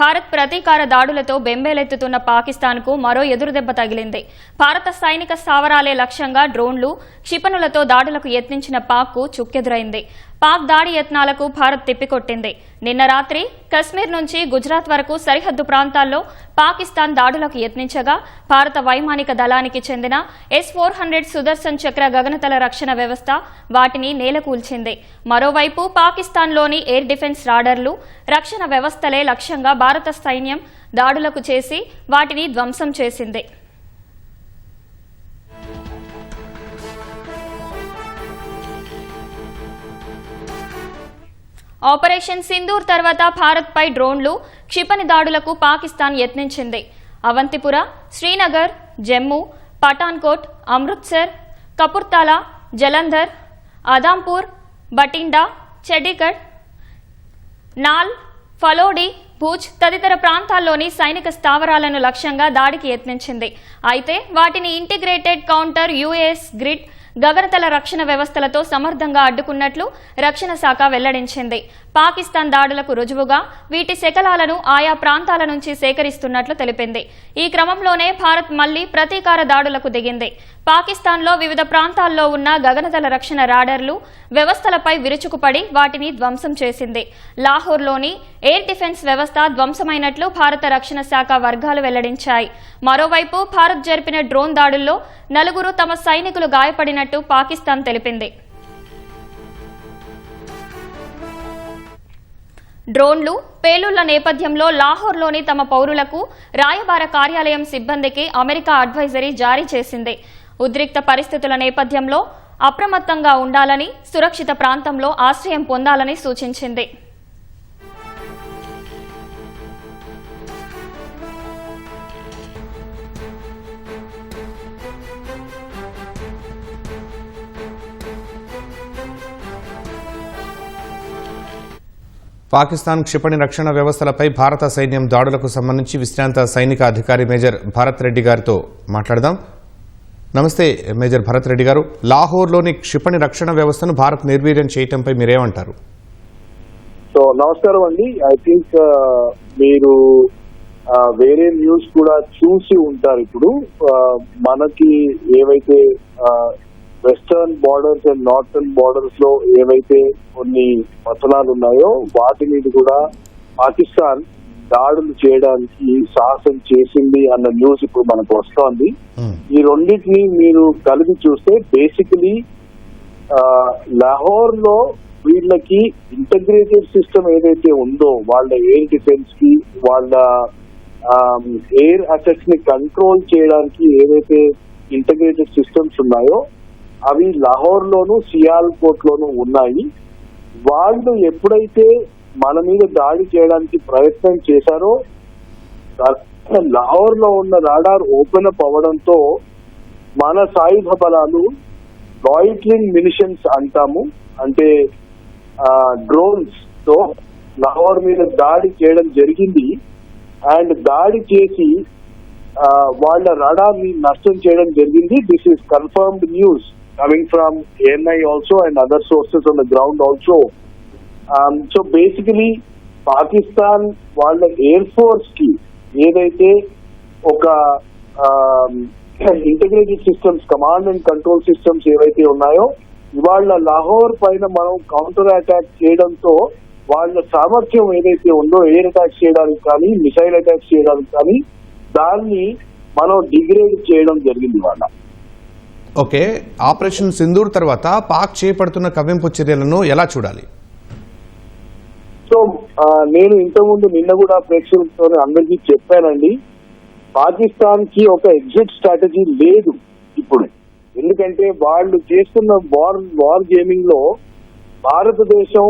భారత్ ప్రతీకార దాడులతో బెంబేలెత్తుతున్న పాకిస్తాన్కు మరో ఎదురుదెబ్బ తగిలింది. భారత సైనిక స్థావరాలే లక్ష్యంగా డ్రోన్లు క్షిపణులతో దాడులకు యత్నించిన పాక్కు చుక్కెదురైంది. పాక్ దాడి యత్నాలకు భారత్ తిప్పికొట్టింది. నిన్న రాత్రి కశ్మీర్ నుంచి గుజరాత్ వరకు సరిహద్దు ప్రాంతాల్లో పాకిస్తాన్ దాడులకు యత్నించగా భారత వైమానిక దళానికి చెందిన S four hundred Sudarshan Chakra గగనతల రక్షణ వ్యవస్థ వాటిని నేలకూల్చింది. మరోవైపు పాకిస్తాన్లోని ఎయిర్ డిఫెన్స్ రాడర్లు రక్షణ వ్యవస్థలే లక్ష్యంగా భారత సైన్యం దాడులకు చేసి వాటిని ధ్వంసం చేసింది. ఆపరేషన్ సింధూర్ తర్వాత భారత్పై డ్రోన్లు క్షిపణి దాడులకు పాకిస్తాన్ యత్నించింది. అవంతిపుర శ్రీనగర్ జమ్మూ పఠాన్కోట్ అమృత్సర్ కపుర్తాలా జలంధర్ అదాంపూర్ బటిండా చండీగఢ్ నాల్ ఫలోడి భూజ్ తదితర ప్రాంతాల్లోని సైనిక స్థావరాలను లక్ష్యంగా దాడికి యత్నించింది. అయితే వాటిని ఇంటిగ్రేటెడ్ కౌంటర్ యుఎస్ గ్రిడ్ గగనతల రక్షణ వ్యవస్థలతో సమర్థంగా అడ్డుకున్నట్లు రక్షణ శాఖ వెల్లడించింది. పాకిస్తాన్ దాడులకు రుజువుగా వీటి శకలాలను ఆయా ప్రాంతాల నుంచి సేకరిస్తున్నట్లు తెలిపింది. ఈ క్రమంలోనే భారత్ మళ్ళీ ప్రతీకార దాడులకు దిగింది. పాకిస్తాన్లో వివిధ ప్రాంతాల్లో ఉన్న గగనతల రక్షణ రాడర్లు వ్యవస్థలపై విరుచుకుపడి వాటిని ధ్వంసం చేసింది. లాహోర్లోని ఎయిర్ డిఫెన్స్ వ్యవస్థ ధ్వంసమైనట్లు భారత రక్షణ శాఖ వర్గాలు వెల్లడించాయి. మరోవైపు భారత్ జరిపిన డ్రోన్ దాడుల్లో నలుగురు తమ సైనికులు గాయపడిన గాయపడినట్టు పాకిస్తాన్ తెలిపింది. డ్రోన్లు పేలుళ్ళ నేపథ్యంలో లాహోర్లోని తమ పౌరులకు రాయబార కార్యాలయం సిబ్బందికి అమెరికా అడ్వైజరీ జారీ చేసింది. ఉద్రిక్త పరిస్థితుల నేపథ్యంలో అప్రమత్తంగా ఉండాలని సురక్షిత ప్రాంతంలో ఆశ్రయం పొందాలని సూచించింది. పాకిస్తాన్ క్షిపణి రక్షణ వ్యవస్థలపై భారత సైన్యం దాడులకు సంబంధించి విశ్రాంత సైనిక అధికారి మేజర్ భరత్ రెడ్డి గారితో మాట్లాడదాం. నమస్తే మేజర్ భరత్ రెడ్డి గారు. లాహోర్లోని క్షిపణి రక్షణ వ్యవస్థను భారత్ నిర్వీర్యం చేయటంపై మీరేమంటారు? సో నమస్కారం అండి. ఐ థింక్ uh, మీరు వేరే న్యూస్ కూడా చూసి ఉంటారు ఇప్పుడు. మనకి ఏవైతే వెస్టర్న్ బార్డర్స్ అండ్ నార్థన్ బార్డర్స్లో ఏవైతే కొన్ని పతనాలు ఉన్నాయో వాటి మీద కూడా పాకిస్తాన్ దాడులు చేయడానికి సాహసం చేసింది అన్న న్యూస్ ఇప్పుడు మనకు వస్తోంది మ్మ్. ఈ రెండింటిని మీరు కలిపి చూస్తే బేసికలీ లాహోర్లో వీళ్ళకి ఇంటగ్రేటెడ్ సిస్టమ్ ఏదైతే ఉందో వాళ్ళ ఎయిర్ డిఫెన్స్కి వాళ్ళ ఎయిర్ అసెట్స్ని కంట్రోల్ చేయడానికి ఏదైతే ఇంటగ్రేటెడ్ సిస్టమ్స్ ఉన్నాయో అవి లాహోర్ లోను సియాల్కోట్ లోను ఉన్నాయి. వాళ్ళు ఎప్పుడైతే మన మీద దాడి చేయడానికి ప్రయత్నం చేశారో లాహోర్లో ఉన్న రాడార్ ఓపెన్ అప్ అవ్వడంతో మన సాయుధ బలాలు లాయిట్లింగ్ మినిషన్స్ అంటాము. అంటే డ్రోన్స్తో లాహోర్ మీద దాడి చేయడం జరిగింది. అండ్ దాడి చేసి వాళ్ళ రాడార్ని నష్టం చేయడం జరిగింది. This is confirmed news coming from ANI also and other sources on the ground also so basically Pakistan వాళ్ళ ఎయిర్ ఫోర్స్కి ఏదైతే ఒక integrated systems command and control systems ఏవైతే ఉన్నాయో ఇవాళ లాహోర్ పైన మనం కౌంటర్ అటాక్ చేయడంతో వాళ్ళ సామర్థ్యం ఏదైతే ఉందో ఎయిర్ అటాక్ చేయడానికి కానీ మిసైల్ అటాక్ చేయడానికి కానీ దాన్ని మనం డిగ్రేడ్ చేయడం జరిగింది వాళ్ళ ఓకే ఆపరేషన్ సింధూర్ తర్వాత పాక్ చేపడుతున్న కవ్వింపు చర్యలను ఎలా చూడాలి? సో నేను ఇంతకుముందు నిన్న కూడా ప్రేక్షకులతో అందరికీ చెప్పానండి. పాకిస్తాన్కి ఒక ఎగ్జిట్ స్ట్రాటజీ లేదు ఇప్పుడు. ఎందుకంటే వాళ్ళు చేస్తున్న వార్ వార్ గేమింగ్లో భారతదేశం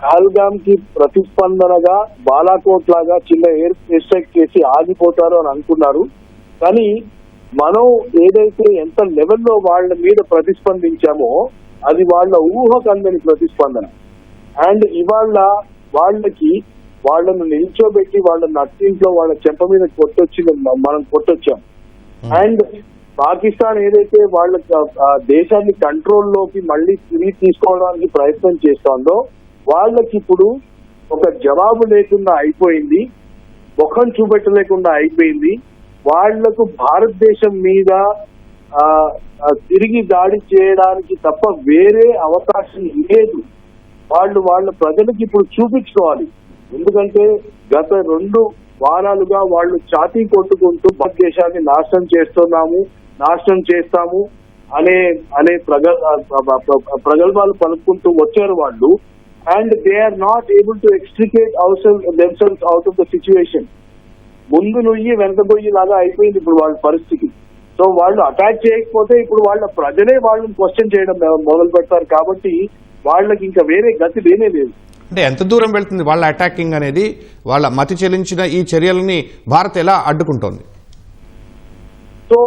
పహల్గామ్కి ప్రతిస్పందనగా బాలాకోట్ లాగా చిన్న ఎయిర్ స్ట్రైక్ చేసి ఆగిపోతారు అని అనుకున్నారు. కానీ మనం ఏదైతే ఎంత లెవెల్లో వాళ్ళ మీద ప్రతిస్పందించామో అది వాళ్ళ ఊహకందని ప్రతిస్పందన. అండ్ ఇవాళ వాళ్ళకి వాళ్ళను నిల్చోబెట్టి వాళ్ళ నట్టింట్లో వాళ్ళ చెంప మీద కొట్టొచ్చింది మ- మనం కొట్టొచ్చాం. అండ్ పాకిస్తాన్ ఏదైతే వాళ్ళ దేశాన్ని కంట్రోల్లోకి మళ్ళీ తిరిగి తీసుకోవడానికి ప్రయత్నం చేస్తోందో వాళ్ళకి ఇప్పుడు ఒక జవాబు లేకుండా అయిపోయింది ముఖం చూపెట్టలేకుండా అయిపోయింది వాళ్ళకు భారతదేశం మీద తిరిగి దాడి చేయడానికి తప్ప వేరే అవకాశం లేదు. వాళ్ళు వాళ్ళ ప్రజలకు ఇప్పుడు చూపించుకోవాలి. ఎందుకంటే గత రెండు వారాలుగా వాళ్ళు ఛాతీ కొట్టుకుంటూ భారతదేశాన్ని నాశనం చేస్తున్నాము నాశనం చేస్తాము అనే అనే ప్రగ ప్రగల్భాలు పలుకుంటూ వచ్చారు వాళ్ళు. And they are not able to extricate అవసరం themselves out of the situation ముందు నుయ్యి వెనక గొయ్యి లాగా అయిపోయింది ఇప్పుడు వాళ్ళ పరిస్థితి. సో వాళ్ళు అటాక్ చేయకపోతే ఇప్పుడు వాళ్ళ ప్రజలే వాళ్ళని క్వశ్చన్ చేయడం మొదలు పెడతారు కాబట్టి వాళ్ళకి ఇంకా వేరే గతి లేనే లేదు. అంటే ఎంత దూరం వెళ్తుంది వాళ్ళ అటాకింగ్ అనేది? వాళ్ళ మతి చెల్లించిన ఈ చర్యలని భారత్ ఎలా అడ్డుకుంటోంది? సో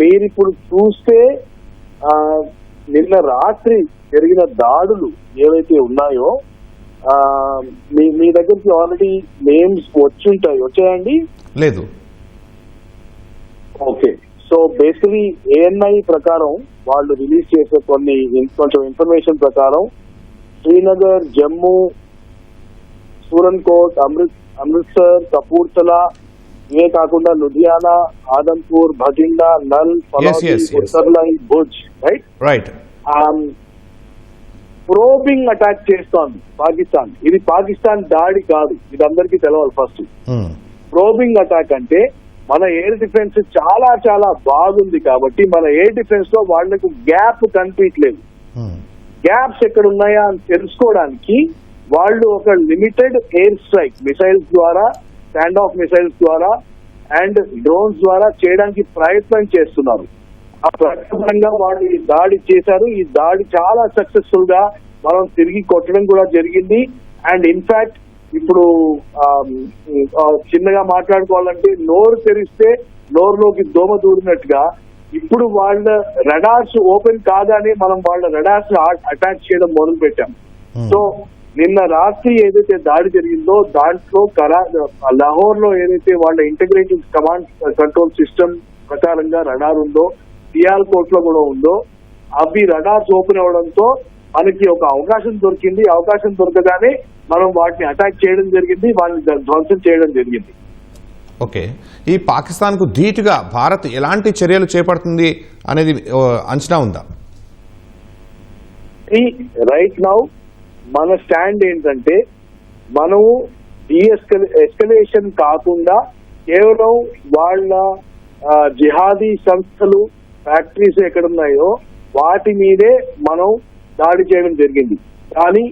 మీరు ఇప్పుడు చూస్తే నిన్న రాత్రి జరిగిన దాడులు ఏవైతే ఉన్నాయో మీ మీ దగ్గరికి ఆల్రెడీ నేమ్స్ వచ్చి ఉంటాయి వచ్చాయండి లేదు. ఓకే. సో బేసికలీ ఏఎన్ఐ ప్రకారం వాళ్ళు రిలీజ్ చేసే కొన్ని కొంచెం ఇన్ఫర్మేషన్ ప్రకారం శ్రీనగర్ జమ్మూ సూరన్కోట్ అమృత్ అమృత్సర్ కపూర్తలా ఇవే కాకుండా Ludhiana Adampur Bathinda Nal. Uttarlai Bhuj right right probing attack చేస్తోంది పాకిస్తాన్. ఇది పాకిస్తాన్ దాడి కాదు. ఇది అందరికీ తెలవాలి ఫస్ట్ ప్రోబింగ్ అటాక్ అంటే మన ఎయిర్ డిఫెన్స్ చాలా చాలా బాగుంది కాబట్టి మన ఎయిర్ డిఫెన్స్లో వాళ్ళకు గ్యాప్ కనిపించలేదు. గ్యాప్స్ ఎక్కడ ఉన్నాయా అని తెలుసుకోవడానికి వాళ్ళు ఒక లిమిటెడ్ ఎయిర్ స్ట్రైక్ మిసైల్స్ ద్వారా స్టాండ్ ఆఫ్ మిసైల్స్ ద్వారా అండ్ డ్రోన్స్ ద్వారా చేయడానికి ప్రయత్నం చేస్తున్నారు. ఆ ప్రయత్నంగా వాళ్ళు ఈ దాడి చేశారు. ఈ దాడి చాలా సక్సెస్ఫుల్గా మనం తిరిగి కొట్టడం కూడా జరిగింది. అండ్ ఇన్ఫాక్ట్ ఇప్పుడు చిన్నగా మాట్లాడుకోవాలంటే నోరు తెరిస్తే నోరులోకి దోమ దూరినట్టుగా ఇప్పుడు వాళ్ళ రెడార్స్ ఓపెన్ కాగానే మనం వాళ్ళ రెడార్స్ అటాక్ చేయడం మొదలు పెట్టాం. సో నిన్న రాత్రి ఏదైతే దాడి జరిగిందో దాంట్లో కరా లాహోర్లో ఏదైతే వాళ్ళ ఇంటిగ్రేటెడ్ కమాండ్ కంట్రోల్ సిస్టమ్ ప్రకారంగా రడార్ ఉందో సియాల్కోట్లో కూడా ఉందో అవి రడార్స్ ఓపెన్ అవ్వడంతో మనకి ఒక అవకాశం దొరికింది. అవకాశం దొరకగానే మనం వాటిని అటాక్ చేయడం జరిగింది వాళ్ళని ధ్వంసం చేయడం జరిగింది. ఓకే. ఈ పాకిస్తాన్కు ధీటుగా భారత్ ఎలాంటి చర్యలు చేపడుతుంది అనేది అంచనా ఉందా? రైట్ నౌ మన స్టాండ్ ఏంటంటే మనము ఎస్కలేషన్ కాకుండా కేవలం వాళ్ళ జిహాదీ సంస్థలు ఫ్యాక్టరీస్ ఎక్కడున్నాయో వాటి మీదే మనం దాడి చేయడం జరిగింది. కానీ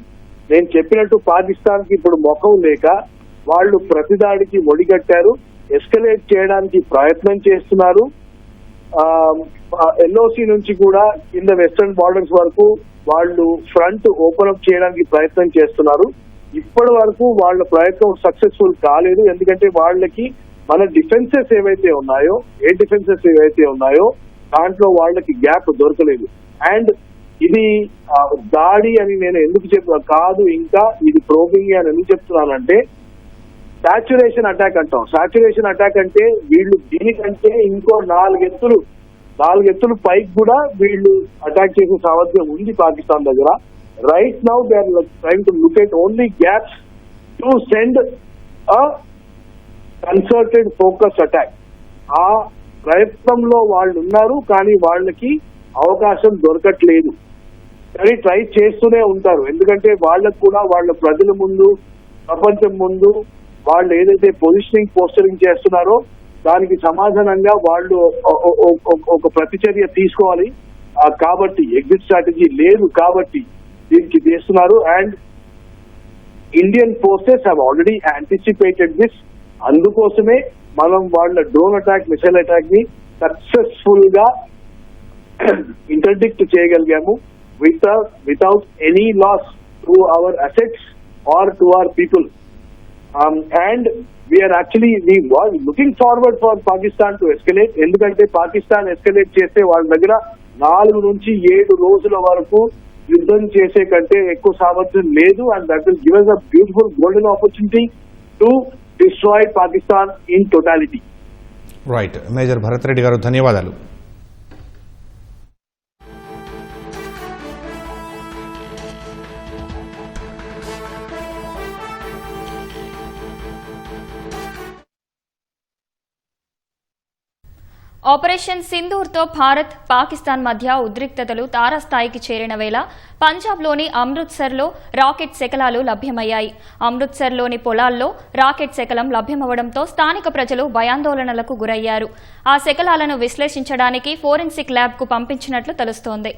నేను చెప్పినట్టు పాకిస్తాన్కి ఇప్పుడు ముఖం లేక వాళ్ళు ప్రతి దాడికి ఒడిగట్టారు ఎస్కలేట్ చేయడానికి ప్రయత్నం చేస్తున్నారు. ఎల్ఓసి నుంచి కూడా కింద వెస్టర్న్ బార్డర్స్ వరకు వాళ్ళు ఫ్రంట్ ఓపెన్ అప్ చేయడానికి ప్రయత్నం చేస్తున్నారు. ఇప్పటి వరకు వాళ్ళ ప్రయత్నం సక్సెస్ఫుల్ కాలేదు. ఎందుకంటే వాళ్ళకి మన డిఫెన్సెస్ ఏవైతే ఉన్నాయో ఏ డిఫెన్సెస్ ఏవైతే ఉన్నాయో దాంట్లో వాళ్ళకి గ్యాప్ దొరకలేదు. అండ్ ఇది దాడి అని నేను ఎందుకు చెప్ కాదు ఇంకా ఇది ప్రోబింగ్ అని ఎందుకు చెప్తున్నానంటే సాచురేషన్ అటాక్ అంటాం. సాచురేషన్ అటాక్ అంటే వీళ్ళు దీనికంటే ఇంకో నాలుగెత్తులు నాలుగెత్తులు పైకి కూడా వీళ్ళు అటాక్ చేసే సామర్థ్యం ఉంది పాకిస్తాన్ దగ్గర. Right now they are trying to look at only gaps to send concerted focus attack ఆ ప్రయత్నంలో వాళ్ళు ఉన్నారు కానీ వాళ్ళకి అవకాశం దొరకట్లేదు. కానీ ట్రై చేస్తూనే ఉంటారు. ఎందుకంటే వాళ్ళకు కూడా వాళ్ళ ప్రజల ముందు ప్రపంచం ముందు వాళ్ళు ఏదైతే పొజిషనింగ్ పోస్టరింగ్ చేస్తున్నారో దానికి సమాధానంగా వాళ్ళు ఒక ప్రతిచర్య తీసుకోవాలి. కాబట్టి ఎగ్జిట్ స్ట్రాటజీ లేదు కాబట్టి దీనికి చేస్తున్నారు. And Indian forces have already anticipated this అందుకోసమే మనం వాళ్ళ డ్రోన్ అటాక్ మిసైల్ అటాక్ని సక్సెస్ఫుల్గా interdict చేయగలిగాము with without any loss to our assets or to our people and we are actually we was looking forward for Pakistan to escalate ఎందుకంటే Pakistan escalate చేస్తే వాళ్ళ దగ్గర నాలుగు నుంచి ఏడు రోజుల వరకు యుద్ధం చేసే కంటే ఎక్కువ సామర్థ్యం లేదు. And that will give a beautiful golden opportunity to destroy Pakistan in totality. Right major Bharat Reddy గారు ధన్యవాదాలు. ఆపరేషన్ సింధూర్తో భారత్ పాకిస్తాన్ మధ్య ఉద్రిక్తతలు తారాస్థాయికి చేరిన వేళ పంజాబ్లోని అమృత్సర్లో రాకెట్ శకలాలు లభ్యమయ్యాయి. అమృత్సర్లోని పొలాల్లో రాకెట్ శకలం లభ్యమవడంతో స్థానిక ప్రజలు భయాందోళనలకు గురయ్యారు. ఆ శకలాలను విశ్లేషించడానికి ఫోరెన్సిక్ ల్యాబ్కు పంపించినట్లు తెలుస్తోంది.